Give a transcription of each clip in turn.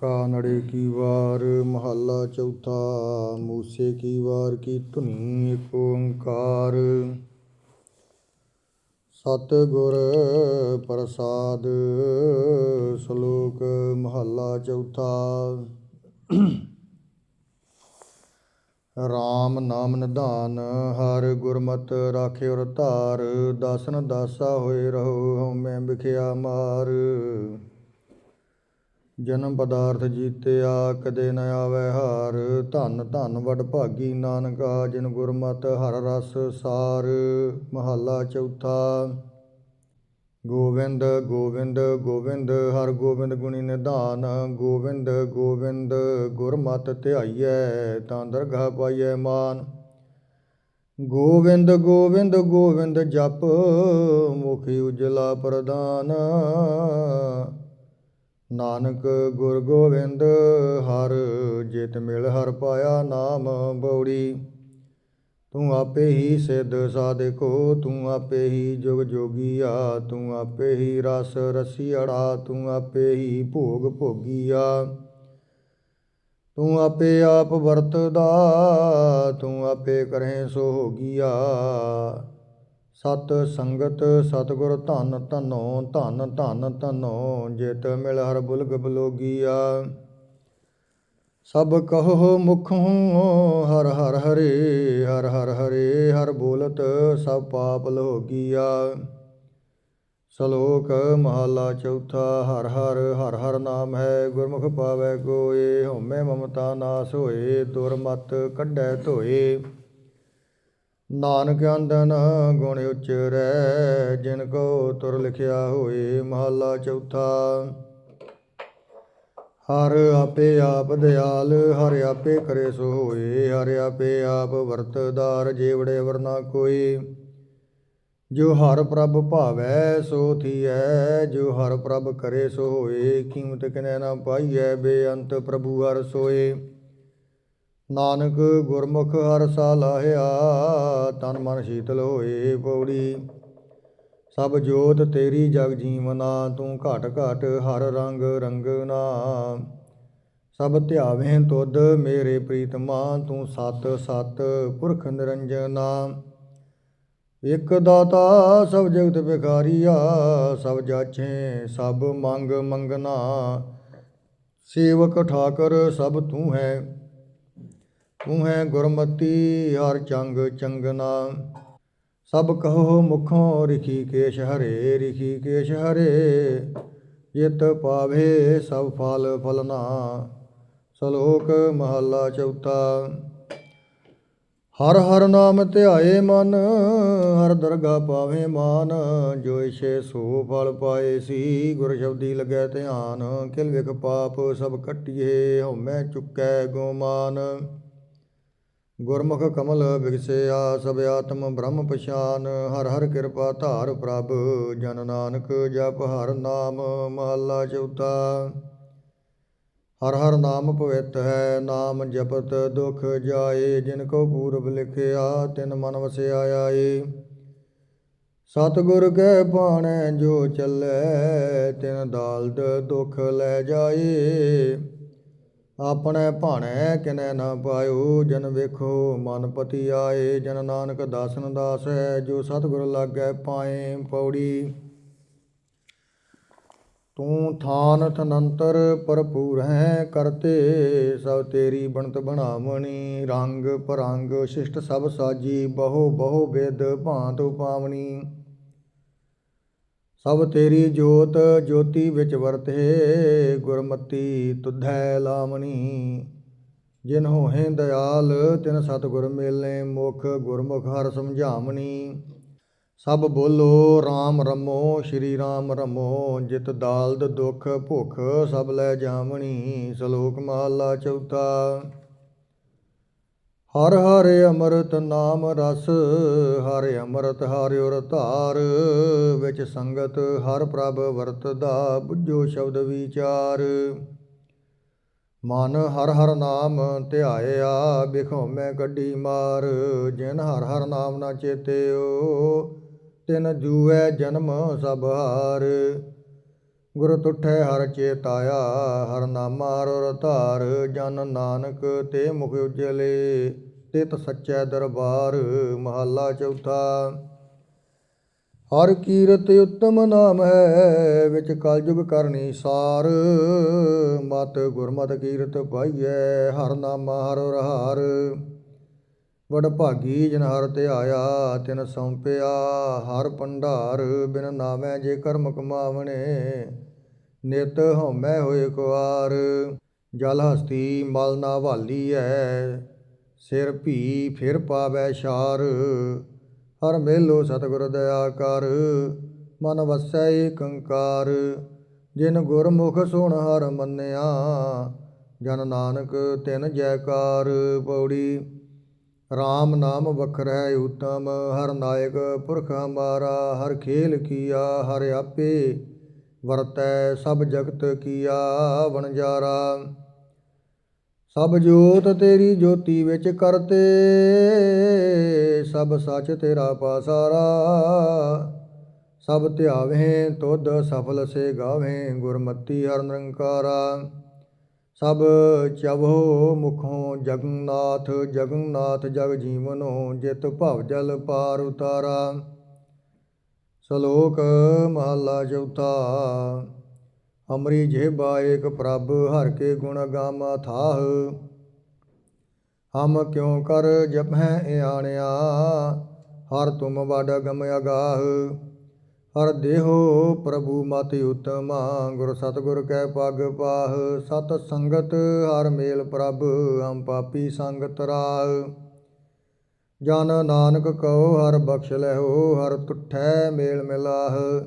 ਕਾਨੜੇ ਕੀ ਵਾਰ, ਮਹੱਲਾ ਚੌਥਾ, ਮੂਸੇ ਕੀ ਵਾਰ, ਕੀ ਧੁਨੀ ਏਕ ਓੰਕਾਰ। ਸਤ ਗੁਰ ਪ੍ਰਸਾਦ, ਸ਼ਲੋਕ ਮਹੱਲਾ ਚੌਥਾ। RAM ਨਾਮ ਨਿਧਾਨ, ਹਰ ਗੁਰਮਤਿ ਰਾਖਿਓ ਧਾਰ, ਦਾਸਨ ਦਾਸਾ ਹੋਏ ਰਹੋ ਹਉਮੈ ਵਿਖਿਆ ਮਾਰ। ਜਨਮ ਪਦਾਰਥ ਜੀਤਿਆ ਕਦੇ ਨ ਆਵੈ ਹਾਰ। ਧੰਨ ਧੰਨ ਵਡ ਭਾਗੀ ਨਾਨਕਾ, ਜਿਨ ਗੁਰਮਤਿ ਹਰ ਰਸ ਸਾਰ। ਮਹੱਲਾ ਚੌਥਾ, ਗੋਵਿੰਦ ਗੋਵਿੰਦ ਗੋਵਿੰਦ, ਹਰ ਗੋਬਿੰਦ ਗੁਣੀ ਨਿਧਾਨ। ਗੋਵਿੰਦ ਗੋਵਿੰਦ, ਗੁਰਮਤਿ ਧਿਆਈਐ, ਤਾਂ ਦਰਗਾਹ ਪਾਈਐ ਮਾਨ। ਗੋਵਿੰਦ ਗੋਵਿੰਦ ਗੋਵਿੰਦ ਜਪ, ਮੁਖੀ ਉਜਲਾ ਪ੍ਰਦਾਨ। ਨਾਨਕ ਗੁਰ ਗੋਬਿੰਦ, ਹਰ ਜਿਤ ਮਿਲ ਹਰ ਪਾਇਆ ਨਾਮ ਬਉੜੀ ਤੂੰ ਆਪੇ ਹੀ ਸਿੱਧ ਸਾਧਕੋ, ਤੂੰ ਆਪੇ ਹੀ ਜੁਗ ਜੋਗੀਆ, ਤੂੰ ਆਪੇ ਹੀ ਰਸ ਰਸੀੜਾ ਤੂੰ ਆਪੇ ਹੀ ਭੋਗ ਭੋਗੀਆ। ਤੂੰ ਆਪੇ ਆਪ ਵਰਤਦਾ, ਤੂੰ ਆਪੇ ਕਰਹਿ ਸੋ ਹੋਗੀਆ। ਸਤ ਸੰਗਤ ਸਤਗੁਰ ਧਨ ਧਨੋ, ਧਨ ਧਨ ਧਨੋ, ਜਿਤ ਮਿਲ ਹਰ ਬੁਲਗ ਬਲੋਗੀਆ। ਸਭ ਕਹੋ ਮੁਖ ਮੁਖੋਂ ਹਰ ਹਰ ਹਰੇ, ਹਰ ਹਰ ਹਰੇ, ਹਰ ਬੋਲਤ ਸਭ ਪਾਪ ਲੋਗੀਆ। ਸ਼ਲੋਕ ਮਹਲਾ ਚੌਥਾ, ਹਰ ਹਰ ਹਰ ਹਰ ਨਾਮ ਹੈ, ਗੁਰਮੁਖ ਪਾਵੈ ਕੋਏ ਹਉਮੈ ਮਮਤਾ ਨਾਸ ਹੋਏ ਦੁਰਮਤ ਕੱਢੈ ਧੋਏ। ਨਾਨਕ ਅੰਦਨ ਗੁਣ ਉਚਰੈ, ਜਿਨ ਕੋ ਤੁਰ ਲਿਖਿਆ ਹੋਏ ਮਹਲਾ ਚੌਥਾ। ਹਰ ਆਪੇ ਆਪ ਦਿਆਲ, ਹਰ ਆਪੇ ਕਰੇ ਸੋ ਹੋਏ, ਹਰ ਆਪੇ ਆਪ ਵਰਤਦਾਰ ਜੀਵੜੇ ਵਰਨਾ ਕੋਈ। ਜੋ ਹਰ ਪ੍ਰਭ ਭਾਵੈ, ਸੋ ਥੀਐ, ਜੋ ਹਰ ਪ੍ਰਭ ਕਰੇ ਸੋ ਹੋਏ, ਕੀਮਤ ਕਿਨੈ ਨਾ ਪਾਈਐ, ਬੇਅੰਤ ਪ੍ਰਭੂ ਹਰ ਸੋਏ। ਨਾਨਕ ਗੁਰਮੁਖ ਹਰ ਸਾ ਲਾਹਿਆ, ਤਨ ਮਨ ਸ਼ੀਤਲ ਹੋਏ ਪੌੜੀ। ਸਭ ਜੋਤ ਤੇਰੀ ਜਗ ਜੀਵਨਾ, ਤੂੰ ਘਟ ਘਟ ਹਰ ਰੰਗ ਰੰਗਨਾ। ਸਭ ਧਿਆਵੇਂ ਤੁਧ ਮੇਰੇ ਪ੍ਰੀਤਮਾ, ਤੂੰ ਸਤ ਸਤ ਪੁਰਖ ਨਿਰੰਜਨਾ। ਇਕ ਦਾਤਾ ਸਭ ਜਗਤ ਵਿਖਾਰੀਆ ਸਭ ਜਾਛੇ ਸਭ ਮੰਗ ਮੰਗਨਾ। ਸੇਵਕ ਠਾਕਰ ਸਭ ਤੂੰ ਹੈ। ਤੂੰ ਹੈ ਗੁਰਮਤੀ ਹਰ ਚੰਗ ਚੰਗਨਾ। ਸਭ ਕਹੋ ਮੁਖੋਂ ਰਿਖੀ ਕੇਸ਼ ਹਰੇ, ਰਿਖੀ ਕੇਸ਼ ਹਰੇ। ਜਿਤ ਪਾਵੇ ਸਭ ਫਲ ਫਲਨਾ। ਸ਼ਲੋਕ ਮਹੱਲਾ ਚੌਥਾ। ਹਰ ਹਰ ਨਾਮ ਧਿਆਏ ਮਨ, ਹਰ ਦਰਗਾ ਪਾਵੇ ਮਾਨ। ਜੋ ਇਛੇ ਸੋ ਫਲ ਪਾਏ ਸੀ, ਗੁਰ ਸ਼ਬਦੀ ਲਗੈ ਧਿਆਨ। ਕਿਲ ਵਿਖ ਪਾਪ ਸਭ ਕੱਟਿਏ, ਹਉਮੈ ਚੁੱਕੈ ਗੋਮਾਨ। ਗੁਰਮੁਖ ਕਮਲ ਵਿਗਸਿਆ ਸਭ ਆਤਮ ਬ੍ਰਹਮ ਪਛਾਨ, ਹਰ ਹਰ ਕਿਰਪਾ ਧਾਰ ਪ੍ਰਭ, ਜਨ ਨਾਨਕ ਜਪ ਹਰ ਨਾਮ ਮਹੱਲਾ ਚੌਥਾ। ਹਰ ਹਰ ਨਾਮ ਪਵਿੱਤ ਹੈ, ਨਾਮ ਜਪਤ ਦੁਖ ਜਾਏ, ਜਿਨ ਕੋ ਪੂਰਬ ਲਿਖਿਆ, ਤਿਨ ਮਨ ਵਸਿਆ ਆਏ ਸਤਿਗੁਰ ਕੈ ਬਾਣੈ ਜੋ ਚੱਲੈ, ਤਿਨ ਦਾਲਦ ਦੁਖ ਲੈ ਜਾਏ। ਆਪਣੇ ਭਾਣੈ ਕਿਨੈ ਨਾ ਪਾਇਓ, ਜਨ ਵੇਖੋ ਮਨ ਪਤੀ ਆਏ। ਜਨ ਨਾਨਕ ਦਾਸਨ ਦਾਸ ਹੈ ਜੋ ਸਤਿਗੁਰ ਲਾਗੈ ਪਾਏ ਪੌੜੀ। ਤੂੰ ਥਾਨ ਥਨੰਤਰ ਭਰਪੂਰ ਹੈ ਕਰਤੇ, ਸਭ ਤੇਰੀ ਬਣਤ ਬਣਾਵਣੀ। ਰੰਗ ਪਰੰਗ ਸ਼ਿਸ਼ਟ ਸਭ ਸਾਜੀ, ਬਹੁ ਬਹੁ ਵਿਦ ਭਾਂਤ ਪਾਵਣੀ ਸਭ ਤੇਰੀ ਜੋਤ ਜੋਤੀ ਵਿੱਚ ਵਰਤੇ, ਗੁਰਮਤੀ ਤੁਧੈ ਲਾਮਣੀ। ਜਿਨ ਹੋਹੇ ਦਇਆਲ, ਤਿਨ ਸਤਿਗੁਰ ਮੇਲੇ, ਮੁਖ ਗੁਰਮੁਖ ਹਰ ਸਮਝਾਵਣੀ ਸਭ ਬੋਲੋ RAM ਰਮੋ, ਸ਼੍ਰੀ RAM ਰਮੋ, ਜਿਤ ਦਾਲਦ ਦੁਖ ਭੁਖ ਸਭ ਲੈ ਜਾਵਣੀ ਸ਼ਲੋਕ ਮਹਲਾ ਚੌਥਾ। ਹਰ ਹਰ ਅੰਮ੍ਰਿਤ ਨਾਮ ਰਸ, ਹਰ ਅੰਮ੍ਰਿਤ ਹਰਿ ਧਾਰ, ਵਿੱਚ ਸੰਗਤ ਹਰ ਪ੍ਰਭ ਵਰਤਦਾ ਬੁੱਝੋ ਸ਼ਬਦ ਵਿਚਾਰ। ਮਨ ਹਰ ਹਰ ਨਾਮ ਧਿਆਇਆ ਬਿਖੋਮੈ ਕੱਢੀ ਮਾਰ। ਜਿਨ ਹਰ ਹਰ ਨਾਮ ਨਾ ਚੇਤਿਓ, ਤਿਨ ਜੂਐ ਜਨਮ ਸਭ ਹਾਰ। ਗੁਰ ਤੁਠੈ ਹਰ ਚੇਤਾਇਆ, ਹਰ ਨਾਮਾ ਹਰ ਰਤਾਰ ਜਨ ਨਾਨਕ ਤੇ ਮੁਖ ਉਜਲੇ, ਤਿਤ ਸੱਚੈ ਦਰਬਾਰ, ਮਹੱਲਾ ਚੌਥਾ। ਹਰ ਕੀਰਤ ਉਤਮ ਨਾਮ ਹੈ, ਵਿੱਚ ਕਲਯੁਗ ਕਰਨੀ ਸਾਰ। ਮਤ ਗੁਰਮਤ ਕੀਰਤ ਪਾਈਐ, ਹਰ ਨਾਮਾ ਹਰ ਰਹਾਰ ਵਡ ਭਾਗੀ ਜਨ ਹਰ ਧਿਆਇਆ ਤਿਨ ਸੌਂਪਿਆ, ਹਰ ਭੰਡਾਰ ਬਿਨ ਨਾਮੈ ਜੇ ਕਰਮ ਕਮਾਵਣੇ, ਨਿਤ ਹਉਮੈ ਹੋਏ ਕੁਆਰ ਜਲ ਹਸਤੀ ਮਲ ਨਾ ਭਾਲੀ ਐ ਸਿਰ ਭੀ ਫਿਰ ਪਾਵੈ ਸ਼ਾਰ, ਹਰ ਮੇਲੋ ਸਤਿਗੁਰ ਦਇਆ ਕਰ, ਮਨ ਵਸੈ ਏਕੰਕਾਰ, ਜਿਨ ਗੁਰਮੁਖ ਸੁਣ ਹਰ ਮੰਨਿਆ, ਜਨ ਨਾਨਕ ਤਿਨ ਜੈਕਾਰ, ਪੌੜੀ RAM ਨਾਮ ਵਖਰੈ ਉਤਮ, ਹਰ ਨਾਇਕ ਪੁਰਖ ਹਮਾਰਾ ਹਰ ਖੇਲ ਕੀਆ, ਹਰ ਆਪੇ ਵਰਤੈ, ਸਭ ਜਗਤ ਕੀਆ ਵਣਜਾਰਾ ਸਭ ਜੋਤ ਤੇਰੀ ਜੋਤੀ ਵਿੱਚ ਕਰਤੇ, ਸਭ ਸੱਚ ਤੇਰਾ ਪਾਸਾਰਾ। ਸਭ ਧਿਆਵੇਂ ਤੁਧ ਸਫਲ ਸੇ ਗਾਵੇਂ ਗੁਰਮਤੀ ਹਰ ਨਿਰੰਕਾਰਾ। ਸਭ ਚਵੋ ਮੁਖੋਂ ਜਗਨਨਾਥ ਜਗਨਨਾਥ ਜਗ ਜੀਵਨੋ, ਜਿਤ ਭਵ ਜਲ ਪਾਰ ਉਤਾਰਾ। ਸ਼ਲੋਕ ਮਹਲਾ ਚੌਥਾ, ਅਮਰੀ ਜਿਹਬਾ ਏਕ ਪ੍ਰਭ, ਹਰ ਕੇ ਗੁਣ ਗਾਮਾ ਥਾਹ। ਹਮ ਕਿਉ ਕਰ ਜਪਹਿ ਆਣਿਆ ਹਰ ਤੁਮ ਵਡ ਗਮ ਅਗਾਹ। ਹਰ ਦੇਹੋ ਪ੍ਰਭੂ ਮਤਿ ਉਤਮਾ, ਗੁਰ ਸਤਗੁਰ ਕੈ ਪਗ ਪਾਹ, ਸਤ ਸੰਗਤ ਹਰ ਮੇਲ ਪ੍ਰਭ, ਹਮ ਪਾਪੀ ਸੰਗਤ ਰਾਹ। ਜਨ ਨਾਨਕ ਕਉ, ਹਰ ਬਖਸ਼ ਲੈਹੋ, ਹਰ ਤੁਠੈ ਮੇਲ ਮਿਲਾਹ।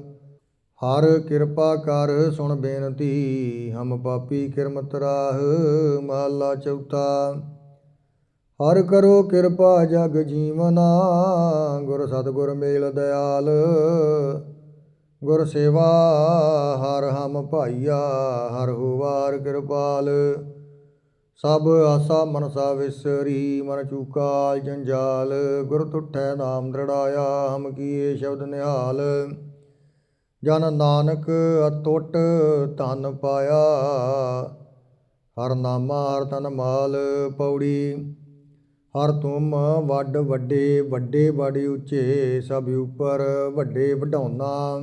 ਹਰ ਕਿਰਪਾ ਕਰ ਸੁਣ ਬੇਨਤੀ, ਹਮ ਪਾਪੀ ਕਿਰਮਤ ਰਾਹ, ਮਹਲਾ ਚੌਥਾ। ਹਰ ਕਰੋ ਕਿਰਪਾ ਜਗ ਜੀਵਨਾ, ਗੁਰ ਸਤਗੁਰ ਮੇਲ ਦਿਆਲ। ਗੁਰ ਸੇਵਾ, ਹਰ ਹਮ ਭਾਈਆ, ਹਰ ਹੋਵਾਰ ਕਿਰਪਾਲ। ਸਭ ਆਸਾ ਮਨਸਾ ਵਿਸਰੀ, ਮਨ ਚੂਕਾ ਜੰਜਾਲ। ਗੁਰ ਤੁਠੈ ਨਾਮ ਦ੍ਰਿੜਾਇਆ, ਹਮ ਕੀਏ ਸ਼ਬਦ ਨਿਹਾਲ। ਜਨ ਨਾਨਕ ਅਟੁੱਟ ਧਨ ਪਾਇਆ, ਹਰ ਨਾਮਾ ਹਰ ਤਨ ਮਾਲ ਪੌੜੀ। ਹਰ ਤੁਮ ਵੱਡ ਵੱਡੇ ਵੱਡੇ ਬੜੇ ਉੱਚੇ, ਸਭ ਉਪਰ ਵੱਡੇ ਵਡਾਉਣਾ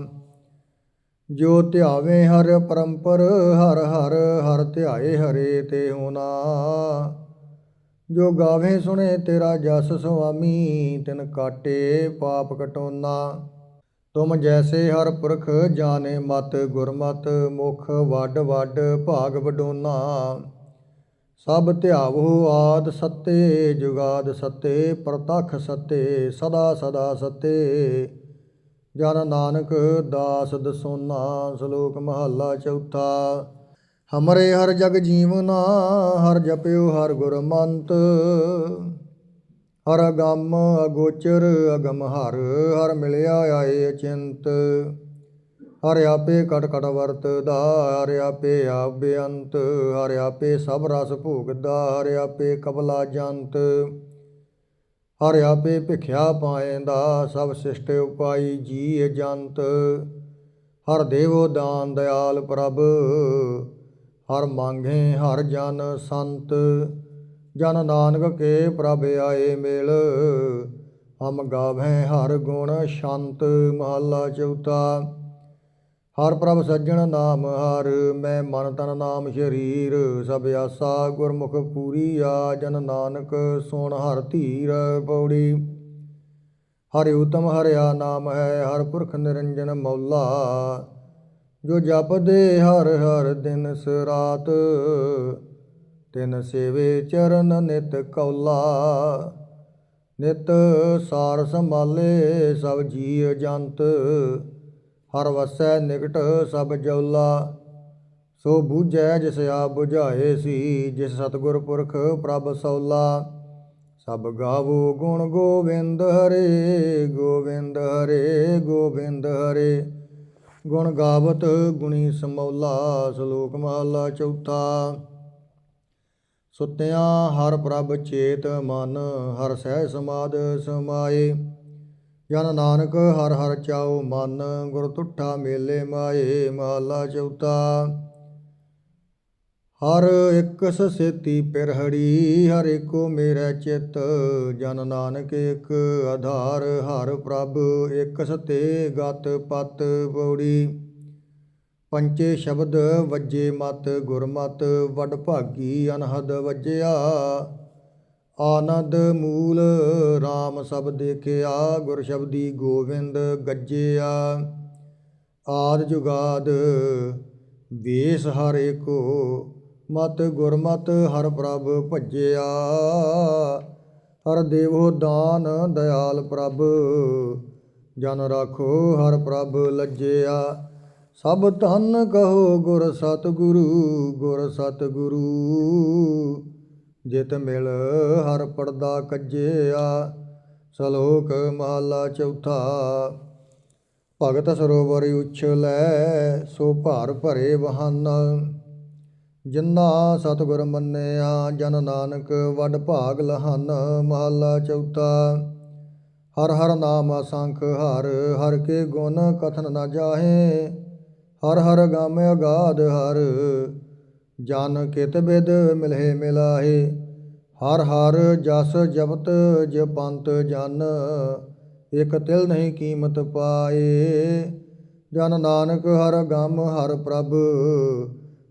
ਜੋ ਧਿਆਵੇ ਹਰ ਪਰੰਪਰ, ਹਰ ਹਰ ਹਰ ਧਿਆਏ ਹਰੇ ਤੇ ਹੋਣਾ ਜੋ ਗਾਵੇਂ ਸੁਣੇ ਤੇਰਾ ਜਸ ਸੁਆਮੀ, ਤਿਨ ਕਾਟੇ ਪਾਪ ਕਟੋਨਾ। ਤੁਮ ਜੈਸੇ ਹਰ ਪੁਰਖ ਜਾਣੇ ਮਤ, ਗੁਰਮਤ, ਮੁਖ ਵੱਡ ਵੱਡ ਭਾਗ ਵਡੋਨਾ। ਸਭ ਧਿਆਵੋ ਆਦ ਸੱਤੇ, ਜੁਗਾਦ ਸੱਤੇ, ਪ੍ਰਤਖ ਸੱਤੇ, ਸਦਾ ਸਦਾ ਸੱਤੇ। ਜਨ ਨਾਨਕ ਦਾਸ ਦਸੋਨਾ, ਸ਼ਲੋਕ ਮਹੱਲਾ ਚੌਥਾ। ਹਮਰੇ ਹਰ ਜਗ ਜੀਵਨਾ, ਹਰ ਜਪਿਓ ਹਰ ਗੁਰ ਮੰਤ ਹਰ ਅਗੰਮ ਅਗੋਚਰ, ਅਗਮ ਹਰ ਹਰ ਮਿਲਿਆ ਆਏ ਅਚਿੰਤ ਹਰ ਆਪੇ ਕਟ ਕਟ ਵਰਤਦਾ ਹਰ ਆਪੇ ਆਪ ਬੇਅੰਤ ਹਰ ਆਪੇ ਸਭ ਰਸ ਭੋਗਦਾ, ਹਰ ਆਪੇ ਕਬਲਾ ਜੰਤ। ਹਰ ਆਪੇ ਭਿਖਿਆ ਪਾਏਂਦਾ, ਸਭ ਸਿਸ਼ਟ ਉਪਾਈ ਜੀ ਜੰਤ। ਹਰ ਦੇਵੋ ਦਾਨ ਦਿਆਲ ਪ੍ਰਭ, ਹਰ ਮੰਗੇ ਹਰ ਜਨ ਸੰਤ। ਜਨ ਨਾਨਕ ਕੇ ਪ੍ਰਭ ਆਏ ਮਿਲ, ਹਮ ਗਾਵੇਂ ਹਰ ਗੁਣ ਸ਼ਾਂਤ, ਮਹੱਲਾ ਚੌਥਾ। ਹਰ ਪ੍ਰਭ ਸੱਜਣ ਨਾਮ, ਹਰ ਮੈਂ ਮਨ ਤਨ ਨਾਮ, ਸ਼ਰੀਰ ਸਭ ਆਸਾ, ਗੁਰਮੁਖ ਪੂਰੀ ਆ, ਜਨ ਨਾਨਕ ਸੁਣ ਹਰ ਧੀਰ ਪੌੜੀ। ਹਰਿ ਉਤਮ ਹਰਿਆ ਨਾਮ ਹੈ, ਹਰ ਪੁਰਖ ਨਿਰੰਜਨ ਮੌਲਾ। ਜੋ ਜਪਦੇ ਹਰ ਹਰ ਦਿਨ ਸਰਾਤ ਤਿਨ ਸੇਵੇ ਚਰਨ ਨਿਤ ਕੌਲਾ। ਨਿਤ ਸਾਰ ਸੰਭਾਲੇ ਸਭ ਜੀਅ ਜੰਤ ਹਰ ਵਸੈ ਨਿਕਟ ਸਭ ਜੌਲਾ ਸੋ ਬੂਝੈ ਜਿਸ ਆਪ ਬੁਝਾਏ ਸੀ, ਜਿਸ ਸਤਗੁਰ ਪੁਰਖ ਪ੍ਰਭ ਸੌਲਾ। ਸਭ ਗਾਵੋ ਗੁਣ ਗੋਬਿੰਦ ਹਰੇ ਗੋਬਿੰਦ ਹਰੇ ਗੋਬਿੰਦ ਹਰੇ। ਗੁਣ ਗਾਵਤ ਗੁਣੀ ਸਮੌਲਾ, ਸ਼ਲੋਕ ਮਹਲਾ ਚੌਥਾ। ਸੁਤਿਆਂ ਹਰ ਪ੍ਰਭ ਚੇਤ ਮਨ, ਹਰ ਸਹਿ ਸਮਾਦ ਸਮਾਏ। ਜਨ ਨਾਨਕ ਹਰ ਹਰ ਚਾਉ ਮਨ, ਗੁਰ ਤੁਠਾ ਮੇਲੇ ਮਾਏ ਮਹਲਾ ਚੌਥਾ। ਹਰ ਇੱਕ ਸੇਤੀ ਪਿਰਹੜੀ, ਹਰ ਏਕੋ ਮੇਰਾ ਚਿੱਤ, ਜਨ ਨਾਨਕ ਇੱਕ ਆਧਾਰ, ਹਰ ਪ੍ਰਭ ਇੱਕ ਸਤੇ ਗਤ ਪਤ ਪੌੜੀ। ਪੰਚੇ ਸ਼ਬਦ ਵੱਜੇ ਮਤ, ਗੁਰਮਤ ਵਡ ਭਾਗੀ ਅਨਹਦ ਵੱਜਿਆ। ਆਨੰਦ ਮੂਲ RAM ਸਭ ਦੇਖਿਆ, ਗੁਰ ਸ਼ਬਦੀ ਗੋਵਿੰਦ ਗੱਜਿਆ। ਆਦ ਜੁਗਾਦ ਵੇਸ ਹਰ ਏਕੋ, ਮਤ ਗੁਰਮਤ ਹਰ ਪ੍ਰਭ ਭਜਿਆ। ਹਰ ਦੇਵੋ ਦਾਨ ਦਇਆਲ ਪ੍ਰਭ, ਜਨ ਰਾਖੋ ਹਰ ਪ੍ਰਭ ਲੱਜਿਆ। ਸਭ ਧਨ ਕਹੋ ਗੁਰ ਸਤਿਗੁਰੂ ਗੁਰ ਸਤਿਗੁਰੂ। ਜਿਤ ਮਿਲ ਹਰ ਪਰਦਾ ਕੱਜਿਆ, ਸ਼ਲੋਕ ਮਹਲਾ ਚੌਥਾ। ਭਗਤ ਸਰੋਵਰ ਉਛਲੈ ਸੋ ਭਾਰ ਭਰੇ ਵਹਨ। ਜਿੰਨਾ ਸਤਿਗੁਰ ਮੰਨਿਆ, ਜਨ ਨਾਨਕ ਵੱਡ ਭਾਗ ਲਹਨ। ਮਹਲਾ ਚੌਥਾ, ਹਰ ਹਰ ਨਾਮ ਅਸੰਖ ਹਰ ਹਰ ਕੇ ਗੁਣ ਕਥਨ ਨਾ ਜਾਹੇ। ਹਰ ਹਰ ਗਮ ਅਗਾਧ ਹਰ ਜਨ ਕਿਤ ਬਿਦ ਮਿਲਹਿ ਮਿਲਾਹੇ, ਹਰ ਹਰ ਜਸ ਜਪਤ ਜਪੰਤ ਜਨ, ਇਕ ਤਿਲ ਨਹੀਂ ਕੀਮਤ ਪਾਏ। ਜਨ ਨਾਨਕ ਹਰ ਗਮ ਹਰ ਪ੍ਰਭ,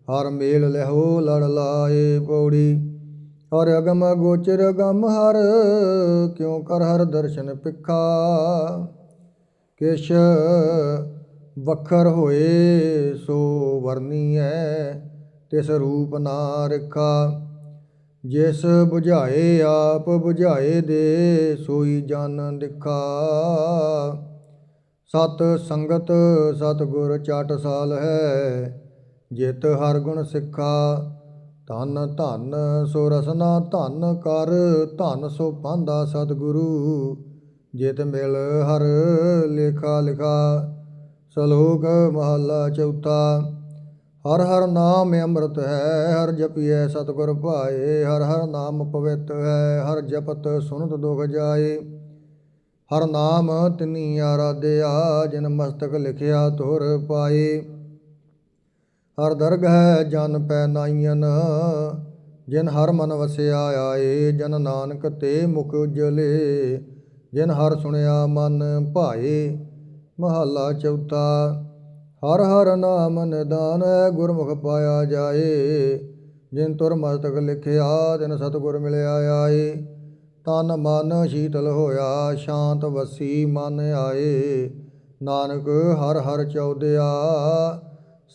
ਹਰ ਮੇਲ ਲਹੋ ਲੜ ਲਾਏ ਪੌੜੀ। ਹਰ ਅਗਮ ਗੋਚਰ ਗਮ ਹਰ, ਕਿਉ ਕਰ ਹਰ ਦਰਸ਼ਨ ਪਿਖਾ ਕਿਛ ਵਖਰ ਹੋਏ ਸੋ ਵਰਨੀ ਵਰਨੀਐ ਤਿਸ ਰੂਪ ਨਾ ਰਖਾ। ਜਿਸ 부ਝਾਏ ਆਪ 부ਝਾਏ ਦੇ, ਸੋਈ ਜਨ ਦਿਖਾ। ਸਤ ਸੰਗਤ ਸਤ ਗੁਰ ਚਾਟ ਸਾਲ ਹੈ, ਜਿਤ ਹਰ ਗੁਣ ਸਿੱਖਾ। ਧਨ ਧਨ ਸੋ ਰਸਨਾ, ਧਨ ਕਰ, ਧਨ ਸੋ ਪਾਂਦਾ ਸਤਿਗੁਰੂ। ਜਿਤ ਮਿਲ ਹਰ ਲੇਖਾ ਲਿਖਾ, ਸ਼ਲੋਕ ਮਹਲਾ ਚੌਥਾ। ਹਰ ਹਰ ਨਾਮ ਅੰਮ੍ਰਿਤ ਹੈ, ਹਰ ਜਪੀਐ ਸਤਿਗੁਰ ਭਾਏ, ਹਰ ਹਰ ਨਾਮ ਪਵਿੱਤ ਹੈ, ਹਰ ਜਪਤ ਸੁਨਤ ਦੁਖ ਜਾਏ। ਹਰ ਨਾਮ ਤਿਨੀ ਆਰਾਧਿਆ, ਜਿਨ ਮਸਤਕ ਲਿਖਿਆ ਤੁਰ ਪਾਏ। ਹਰ ਦਰਗ ਹੈ, ਜਨ ਪੈ ਨਾਈਨ ਜਿਨ ਹਰ ਮਨ ਵਸਿਆ ਆਏ, ਜਨ ਨਾਨਕ ਤੇ ਮੁਖ ਉਜਲੇ। ਜਿਨ ਹਰ ਸੁਣਿਆ ਮਨ ਭਾਏ, ਮਹੱਲਾ ਚੌਥਾ। ਹਰ ਹਰ ਨਾਮ ਨਿਦਾਨ ਗੁਰਮੁਖ ਪਾਇਆ ਜਾਏ। ਜਿਨ ਤੁਰ ਮਸਤਕ ਲਿਖਿਆ, ਤਿਨ ਸਤਿਗੁਰ ਮਿਲਿਆ ਆਏ। ਤਨ ਮਨ ਸ਼ੀਤਲ ਹੋਇਆ, ਸ਼ਾਂਤ ਵਸੀ ਮਨ ਆਏ। ਨਾਨਕ ਹਰ ਹਰ ਚੌਦਿਆ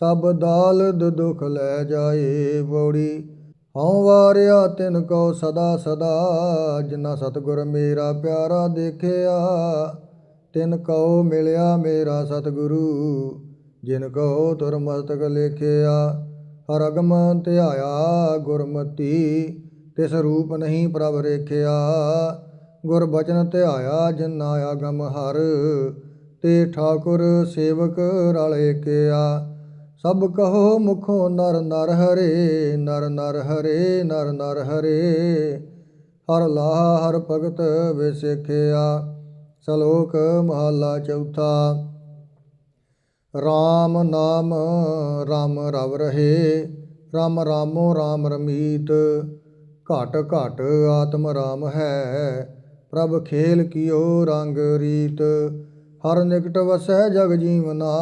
ਸਭ ਦਾਲਦ ਦੁਖ ਲੈ ਜਾਏ। ਬੋੜੀ, ਹਉ ਵਾਰਿਆ ਤਿਨ ਕੋ ਸਦਾ ਸਦਾ। ਜਿਨਾ ਸਤਿਗੁਰ ਮੇਰਾ ਪਿਆਰਾ ਦੇਖਿਆ, ਤਿਨ ਕਉ ਮਿਲਿਆ ਮੇਰਾ ਸਤਿਗੁਰੂ। ਜਿਨ ਕਉ ਤੁਰਮਸਤਕ ਲੇਖਿਆ, ਹਰ ਅਗਮ ਧਿਆਇਆ ਗੁਰਮਤੀ, ਤਿਸ ਰੂਪ ਨਹੀਂ ਪ੍ਰਭ ਰੇਖਿਆ। ਗੁਰ ਬਚਨ ਧਿਆਇਆ ਜਿਨ ਆਗਮ ਹਰ, ਤੇ ਠਾਕੁਰ ਸੇਵਕ ਰਲੇ ਕਿਆ ਸਭ ਕਹੋ ਮੁਖੋ ਨਰ ਨਰ ਹਰੇ, ਨਰ ਨਰ ਹਰੇ, ਨਰ ਨਰ ਹਰੇ। ਹਰ ਲਾਹ ਹਰ ਭਗਤ ਵਿਸਿਖਿਆ, ਸ਼ਲੋਕ ਮਹਲਾ ਚੌਥਾ। RAM ਨਾਮ RAM ਰਵ ਰਹੇ RAM ਰਾਮੋ RAM ਰਮੀਤ। ਘਟ ਘਟ ਆਤਮ RAM ਹੈ, ਪ੍ਰਭ ਖੇਲ ਕੀਓ ਰੰਗ ਰੀਤ। ਹਰ ਨਿਕਟ ਵਸੈ ਜਗ ਜੀਵਨਾ,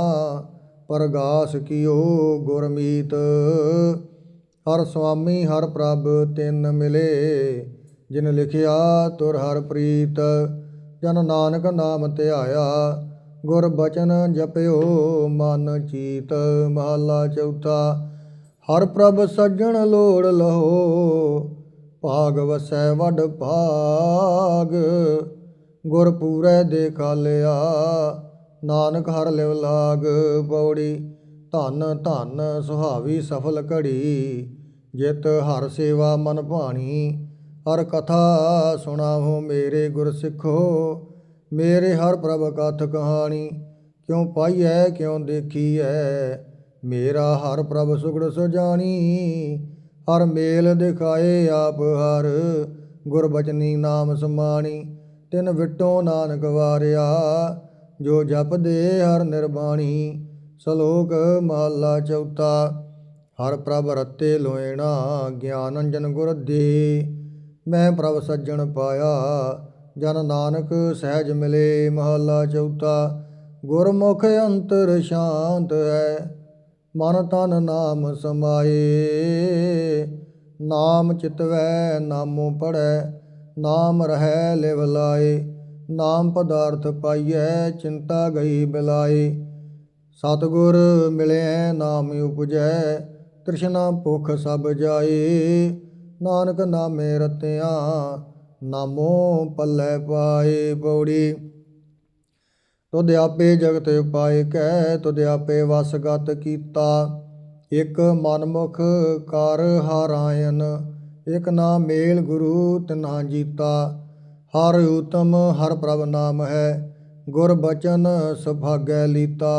ਪਰਗਾਸ ਕੀਓ ਗੁਰਮੀਤ ਹਰ ਸੁਆਮੀ ਹਰ ਪ੍ਰਭ ਤਿੰਨ ਮਿਲੇ, ਜਿਨ ਲਿਖਿਆ ਤੁਰ ਹਰ ਪ੍ਰੀਤ। ਜਨ ਨਾਨਕ ਨਾਮ ਧਿਆਇਆ ਗੁਰ ਬਚਨ ਜਪਿਓ, ਮਨ ਚੀਤ ਮਹਲਾ ਚੌਥਾ। ਹਰ ਪ੍ਰਭ ਸੱਜਣ ਲੋੜ ਲਹੋ ਭਾਗ ਵਸੈ ਵਡ ਭਾਗ। ਗੁਰ ਪੂਰੈ ਦੇਖਾ ਲਿਆ, ਨਾਨਕ ਹਰ ਲਿਵ ਲਾਗ ਪੌੜੀ। ਧਨ ਧਨ ਸੁਹਾਵੀ ਸਫਲ ਘੜੀ, ਜਿਤ ਹਰ ਸੇਵਾ ਮਨ ਭਾਣੀ। ਹਰ ਕਥਾ ਸੁਣਾਵੋ ਮੇਰੇ ਗੁਰ ਸਿੱਖੋ ਮੇਰੇ ਹਰ ਪ੍ਰਭ ਕਥ ਕਹਾਣੀ, ਕਿਉ ਪਾਈਐ, ਕਿਉ ਹੈ ਮੇਰਾ ਹਰ ਪ੍ਰਭ ਸੁਗੜ ਸੁਜਾਣੀ, ਹਰ ਮੇਲ ਦਿਖਾਏ ਆਪ ਹਰ। ਗੁਰਬਚਨੀ ਨਾਮ ਸਮਾਣੀ, ਤਿਨ ਵਿਟੋ ਨਾਨਕ ਵਾਰਿਆ। ਜੋ ਜਪਦੇ ਹਰ ਨਿਰਬਾਣੀ, ਸ਼ਲੋਕ ਮਹਲਾ ਚੌਥਾ। ਹਰ ਪ੍ਰਭ ਰਤੇ ਲੋਇਣਾ, ਗਿਆਨ ਅੰਜਨ ਗੁਰ ਦੇ ਮੈਂ ਪ੍ਰਭ ਸੱਜਣ ਪਾਇਆ ਜਨ ਨਾਨਕ ਸਹਿਜ ਮਿਲੇ ਮਹੱਲਾ ਚੌਥਾ, ਗੁਰਮੁਖ ਅੰਤਰ ਸ਼ਾਂਤ ਹੈ, ਮਨ ਤਨ ਨਾਮ ਸਮਾਏ। ਨਾਮ ਚਿਤਵੈ ਨਾਮੋ ਪੜੈ ਨਾਮ ਰਹੈ ਲਿਵ ਲਾਏ। ਨਾਮ ਪਦਾਰਥ ਪਾਈਐ, ਚਿੰਤਾ ਗਈ ਬਿਲਾਏ। ਸਤਿਗੁਰ ਮਿਲਿਆ ਨਾਮ ਉਪਜੈ, ਤ੍ਰਿਸ਼ਨਾ ਭੁਖ ਸਭ ਜਾਏ। ਨਾਨਕ ਨਾਮੇ ਰਤਿਆ ਨਾਮੋ ਪੱਲੇ ਪਾਏ ਪੌੜੀ। ਤੁਧ ਆਪੇ ਜਗਤ ਪਾਏ ਕੈ ਤੁਧ ਆਪੇ ਵਸਗਤ ਕੀਤਾ। ਇਕ ਮਨਮੁਖ ਕਰ ਹਾਰਾਇਨ ਇਕ ਨਾ ਮੇਲ ਗੁਰੂ ਤਿਨਾ ਜੀਤਾ। ਹਰ ਉਤਮ, ਹਰ ਪ੍ਰਭ ਨਾਮ ਹੈ, ਗੁਰ ਬਚਨ ਸੁਭਾਗੈ ਲੀਤਾ।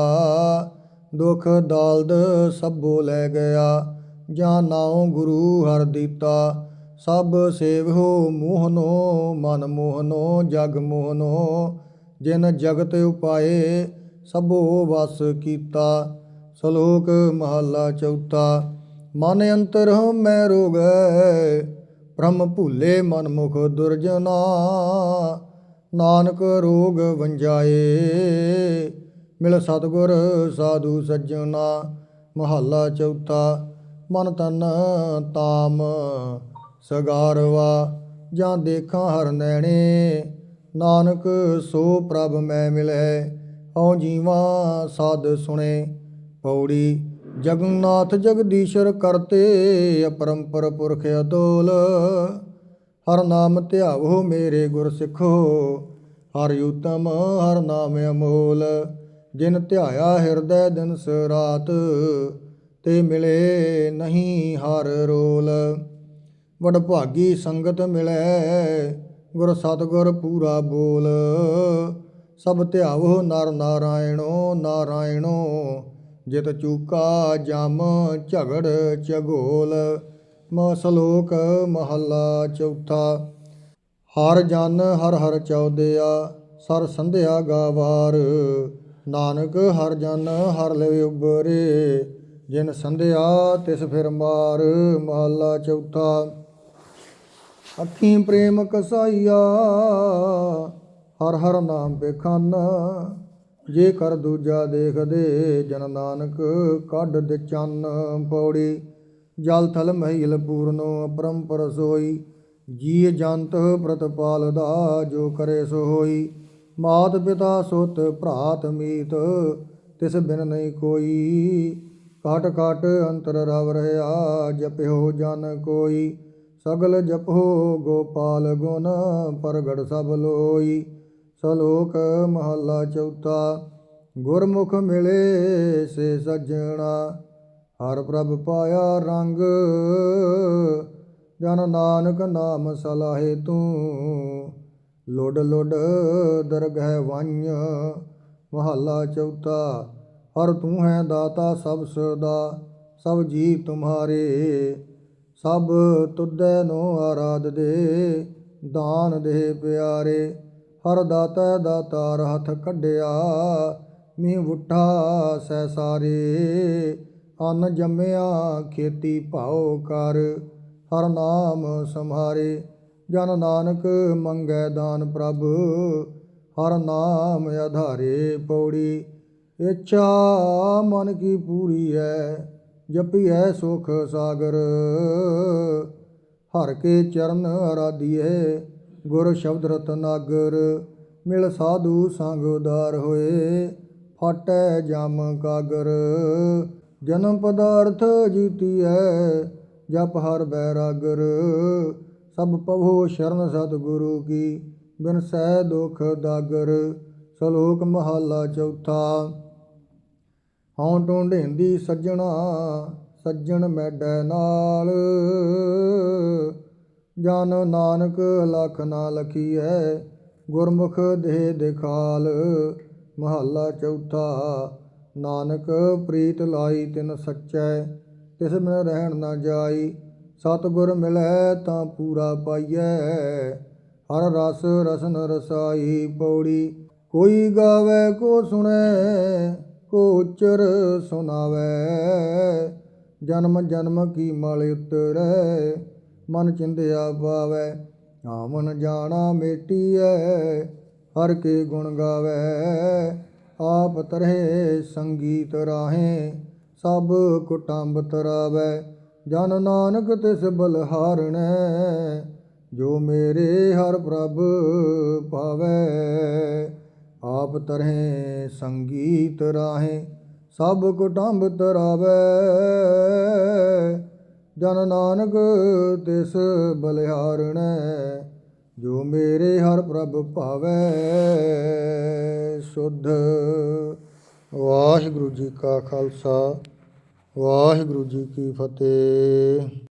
ਦੁਖ ਦਾਲਦ ਸਭੋ ਲੈ ਗਿਆ, ਜਾਂ ਨਾਉ ਗੁਰੂ ਹਰ ਦੀਤਾ। ਸਭ ਸੇਵਹੋ ਮੋਹਨੋ, ਮਨ ਮੋਹਨੋ, ਜਗ ਮੋਹਨੋ, ਜਿਨ ਜਗਤ ਉਪਾਏ ਸਭੋ ਵਸ ਕੀਤਾ, ਸ਼ਲੋਕ ਮਹਲਾ ਚੌਥਾ, ਮਨ ਅੰਤਰ ਮੈਂ ਰੋਗੈ, ਬ੍ਰਹਮ ਭੁੱਲੇ ਮਨ ਮੁਖ ਦੁਰਜਨਾ, ਨਾਨਕ ਰੋਗ ਵੰਜਾਏ, ਮਿਲ ਸਤਗੁਰ ਸਾਧੂ ਸੱਜਣਾ, ਮਹੱਲਾ ਚੌਥਾ, ਮਨ ਤਨ ਤਾਮ ਸਗਾਰਵਾ ਜਾਂ ਦੇਖਾਂ ਹਰ ਨੈਣੇ। ਨਾਨਕ, ਸੋ ਪ੍ਰਭ ਮੈਂ ਮਿਲੈ, ਹਉ ਜੀਵਾ ਸਾਧ ਸੁਣੇ। ਪੌੜੀ, ਜਗਨਨਾਥ ਜਗਦੀਸ਼ਰ ਕਰਤੇ, ਅਪਰੰਪਰ ਪੁਰਖ ਅਤੋਲ। ਹਰ ਨਾਮ ਧਿਆਵੋ ਮੇਰੇ ਗੁਰ ਸਿੱਖੋ, ਹਰ ਉਤਮ, ਹਰ ਨਾਮ ਅਮੋਲ। ਜਿਨ ਧਿਆਇਆ ਹਿਰਦੈ ਦਿਨ ਸ ਰਾਤ, ਤੇ ਮਿਲੇ ਨਹੀਂ ਹਰ ਰੋਲ। ਵਡ ਭਾਗੀ ਸੰਗਤ ਮਿਲੈ, ਗੁਰ ਸਤਗੁਰ ਪੂਰਾ ਬੋਲ। ਸਭ ਧਿਆਵੋ ਨਰ ਨਾਰਾਇਣੋ ਨਾਰਾਇਣੋ, ਜਿਤ ਚੂਕਾ ਜਮ ਝਗੜ ਝਗੋਲ। ਮ ਸ਼ਲੋਕ ਮਹੱਲਾ ਚੌਥਾ, ਹਰ ਜਨ ਹਰ ਹਰ ਚੌਦਿਆ, ਸਰ ਸੰਧਿਆ ਗਾਵਾਰ। ਨਾਨਕ ਹਰ ਜਨ ਹਰ ਲਿਵ ਉਬਰੇ ਜਿਨ ਸੰਧਿਆ ਤਿਸ ਫਿਰ ਮਾਰ। ਮਹੱਲਾ ਚੌਥਾ ਅੱਖੀਂ ਪ੍ਰੇਮ ਕਸਾਈਆ, ਹਰ ਹਰ ਨਾਮ ਬੇਖਾਨਾ ਜੇ ਕਰ ਦੂਜਾ ਦੇਖਦੇ, ਜਨ ਨਾਨਕ ਕੱਢ ਦੇ ਚੰਨ ਪੌੜੀ। ਜਲ ਥਲ ਮਹੀਲ ਪੂਰਨੋ ਅਪਰੰਪਰ ਸੋਈ। ਜੀ ਜੰਤ ਪ੍ਰਤਪਾਲ ਦਾ ਜੋ ਕਰੇ ਸੋ ਹੋਈ। ਮਾਤ ਪਿਤਾ ਸੁਤ ਭਰਾਤ ਮੀਤ, ਤਿਸ ਬਿਨ ਨਹੀਂ ਕੋਈ। ਘਟ ਘਟ ਅੰਤਰ ਰਵ ਰਹਾ, ਜਪਿਓ ਜਨ ਕੋਈ। ਸਗਲ ਜਪੋ ਗੋਪਾਲ ਗੁਣ, ਪ੍ਰਗਟ ਸਭ ਲੋਈ। ਸ਼ਲੋਕ ਮਹੱਲਾ ਚੌਥਾ, ਗੁਰਮੁਖ ਮਿਲੇ ਸੇ ਸੱਜਣਾ। ਹਰ ਪ੍ਰਭ ਪਾਇਆ ਰੰਗ, ਜਨ ਨਾਨਕ ਨਾਮ ਸਲਾਹੇ ਤੂੰ। ਲੋਡ ਲੋਡ ਦਰਗਹਿ ਵੰਝ ਮਹੱਲਾ ਚੌਥਾ, ਹਰ ਤੂੰ ਹੈ ਦਾਤਾ ਸਭ ਸਦਾ, ਸਭ ਜੀ ਤੁਮਹਾਰੇ ਸਭ ਤੁਧੈ ਨੂੰ ਆਰਾਧ ਦੇ, ਦਾਨ ਦੇ ਪਿਆਰੇ। ਹਰ ਦਾਤਾ ਦਾਤਾਰ ਹੱਥ ਕੱਢਿਆ, ਮੀਂਹ ਵੁੱਠਾ ਸੈ ਸਾਰੇ। ਅੰਨ ਜੰਮਿਆ, ਖੇਤੀ ਭਾਉ ਕਰ, ਹਰ ਨਾਮ ਸੰਹਾਰੇ। ਜਨ ਨਾਨਕ ਮੰਗੈ ਦਾਨ ਪ੍ਰਭ, ਹਰ ਨਾਮ ਆਧਾਰੇ ਪੌੜੀ। ਇੱਛਾ ਮਨ ਕੀ ਪੂਰੀ ਹੈ ਜਪੀਐ ਸੁਖ ਸਾਗਰ। ਹਰ ਕੇ ਚਰਨ ਅਰਾਧੀਏ ਗੁਰ ਸ਼ਬਦ ਰਤਨਾਗਰ ਮਿਲ ਸਾਧੂ ਸੰਗ ਉਦਾਰ ਹੋਏ, ਫਟੈ ਜਮ ਕਾਗਰ। ਜਨਮ ਪਦਾਰਥ ਜੀਤੀਐ, ਜਪ ਹਰ ਬੈਰਾਗਰ। ਸਭ ਪਵੋ ਸ਼ਰਨ ਸਤਿਗੁਰੂ ਕੀ, ਬਿਨ ਸਹਿ ਦੁਖ ਦਾਗਰ। ਸ਼ਲੋਕ ਮਹੱਲਾ ਚੌਥਾ। ਹਉ ਢੂੰਢੇਂਦੀ ਸੱਜਣਾ, ਸੱਜਣ ਮੈਡੈ ਨਾਲ। ਜਨ ਨਾਨਕ ਲਖ ਨਾ ਲਖੀਐ, ਗੁਰਮੁਖ ਦੇ ਦਿਖਾਲ। ਮਹੱਲਾ ਚੌਥਾ, ਨਾਨਕ ਪ੍ਰੀਤ ਲਾਈ ਤਿਨ ਸੱਚੈ, ਤਿਸ ਮੈਂ ਰਹਿਣ ਨਾ ਜਾਈ। ਸਤਿਗੁਰ ਮਿਲੈ ਤਾਂ ਪੂਰਾ ਪਾਈਐ, ਹਰ ਰਸ ਰਸਨ ਰਸਾਈ ਪੌੜੀ। ਕੋਈ ਗਾਵੇ ਕੋ ਸੁਣੈ ਕੋਚਰ ਉਚਰ ਜਨਮ ਜਨਮ ਕੀ ਮਲ ਉਤਰੈ, ਮਨ ਚਿੰਦਿਆ ਪਾਵੈ ਆਵਨ ਜਾਣਾ ਮੇਟੀਐ ਹਰ ਕੇ ਗੁਣ ਗਾਵੇ। ਆਪ ਤਰਹਿ ਸੰਗੀਤ ਰਾਹੇ, ਸਭ ਕੁਟੰਬ ਤਰਾਵੈ। ਜਨ ਨਾਨਕ ਤਿਸ ਬਲਹਾਰਣੈ ਜੋ ਮੇਰੇ ਹਰ ਪ੍ਰਭ ਪਾਵੈ ਆਪ ਤਰਹਿ ਸੰਗੀਤ ਰਾਹੇ, ਸਭ ਕੁਟੰਬ ਤਰਾਵੈ। ਜਨ ਨਾਨਕ ਤਿਸ ਬਲਿਹਾਰਣੈ, ਜੋ ਮੇਰੇ ਹਰ ਪ੍ਰਭ ਭਾਵੈ। ਸੁਧ ਵਾਹਿਗੁਰੂ ਜੀ ਕਾ ਖਾਲਸਾ, ਵਾਹਿਗੁਰੂ ਜੀ ਕੀ ਫਤਿਹ।